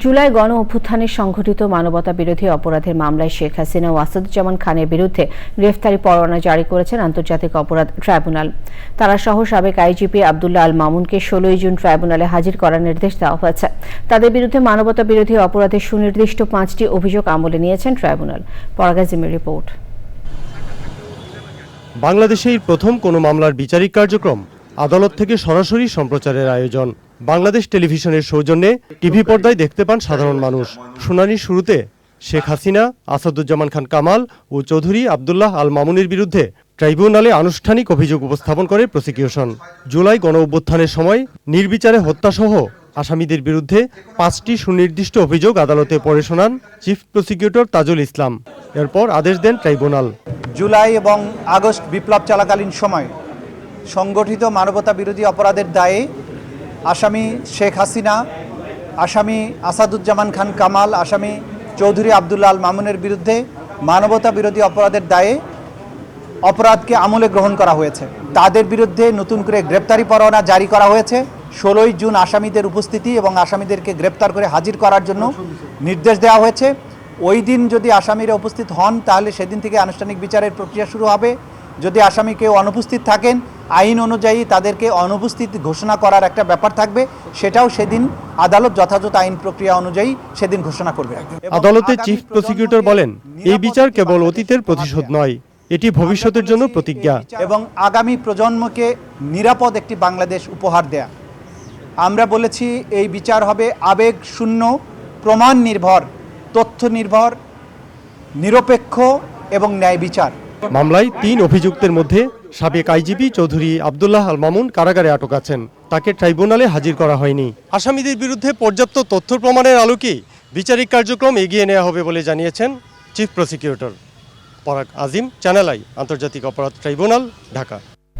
জুলাই গণ অভ্যুত্থানের সংঘটিত মানবতা বিরোধী অপরাধের মামলায় শেখ হাসিনা ও আসাদুজ্জামান খানের বিরুদ্ধে গ্রেফতারি পরোয়ানা জারি করেছেন আন্তর্জাতিক অপরাধ ট্রাইব্যুনাল। তারা সহ সাবেক আইজিপি আবদুল্লাহ আল মামুনকে ষোলোই জুন ট্রাইব্যুনালে হাজির করার নির্দেশ দেওয়া হয়েছে। তাদের বিরুদ্ধে মানবতা বিরোধী অপরাধের সুনির্দিষ্ট পাঁচটি অভিযোগ আমলে নিয়েছেন ট্রাইব্যুনাল। পরাগাজিমের রিপোর্ট। বাংলাদেশেই প্রথম কোনো মামলার বিচারিক কার্যক্রম আদালত থেকে সরাসরি সম্প্রচারের আয়োজন। বাংলাদেশ টেলিভিশনের সৌজন্যে টিভি পর্দায় দেখতে পান সাধারণ মানুষ। শুনানির শুরুতে শেখ হাসিনা, আসাদুজ্জামান খান কামাল ও চৌধুরী আবদুল্লাহ আল মামুনের বিরুদ্ধে ট্রাইব্যুনালে আনুষ্ঠানিক অভিযোগ উপস্থাপন করে প্রসিকিউশন। জুলাই গণ অভ্যুত্থানের সময় নির্বিচারে হত্যাসহ আসামিদের বিরুদ্ধে পাঁচটি সুনির্দিষ্ট অভিযোগ আদালতে পড়ে শোনান চিফ প্রসিকিউটর তাজুল ইসলাম। এরপর আদেশ দেন ট্রাইব্যুনাল। জুলাই এবং আগস্ট বিপ্লব চলাকালীন সময় সংগঠিত মানবতা বিরোধী অপরাধের দায়ে আসামি শেখ হাসিনা, আসামি আসাদুজ্জামান খান কামাল, আসামি চৌধুরী আবদুল্লাহ আল মামুনের বিরুদ্ধে মানবতা বিরোধী অপরাধের দায়ে অপরাধকে আমলে গ্রহণ করা হয়েছে। তাদের বিরুদ্ধে নতুন করে গ্রেপ্তারি পরোয়ানা জারি করা হয়েছে। ষোলোই জুন আসামিদের উপস্থিতি এবং আসামিদেরকে গ্রেপ্তার করে হাজির করার জন্য নির্দেশ দেওয়া হয়েছে। ওই দিন যদি আসামিরা উপস্থিত হন, তাহলে সেদিন থেকে আনুষ্ঠানিক বিচারের প্রক্রিয়া শুরু হবে। যদি আসামি কেউ অনুপস্থিত থাকেন আইন অনুযায়ী তাদেরকে অনুপস্থিত ঘোষণা করার একটা ব্যাপার থাকবে সেটাও সেদিন আদালত যথাযথ আইন প্রক্রিয়া অনুযায়ী সেদিন ঘোষণা করবে। আদালতে চিফ প্রসিকিউটর বলেন এই বিচার কেবল অতীতের প্রতিশোধ নয় এটি ভবিষ্যতের জন্য প্রতিজ্ঞা। এবং আগামী প্রজন্মকে নিরাপদ একটি বাংলাদেশ উপহার দেয়া। আমরা বলেছি এই বিচার হবে আবেগ শূন্য প্রমাণ নির্ভর তথ্য নির্ভর নিরপেক্ষ এবং ন্যায় বিচার। মামলায় তিন অভিযুক্তের মধ্যে সাবেক আইজিপি চৌধুরী আবদুল্লাহ আল মামুন কারাগারে আটক আছেন। তাকে ট্রাইব্যুনালে হাজির করা হয়নি। আসামিদের বিরুদ্ধে পর্যাপ্ত তথ্য প্রমাণের আলোকে বিচারিক কার্যক্রম এগিয়ে নেওয়া হবে বলে জানিয়েছেন চিফ প্রসিকিউটর। পরাগ আজিম, চ্যানেল আই, আন্তর্জাতিক অপরাধ ট্রাইব্যুনাল, ঢাকা।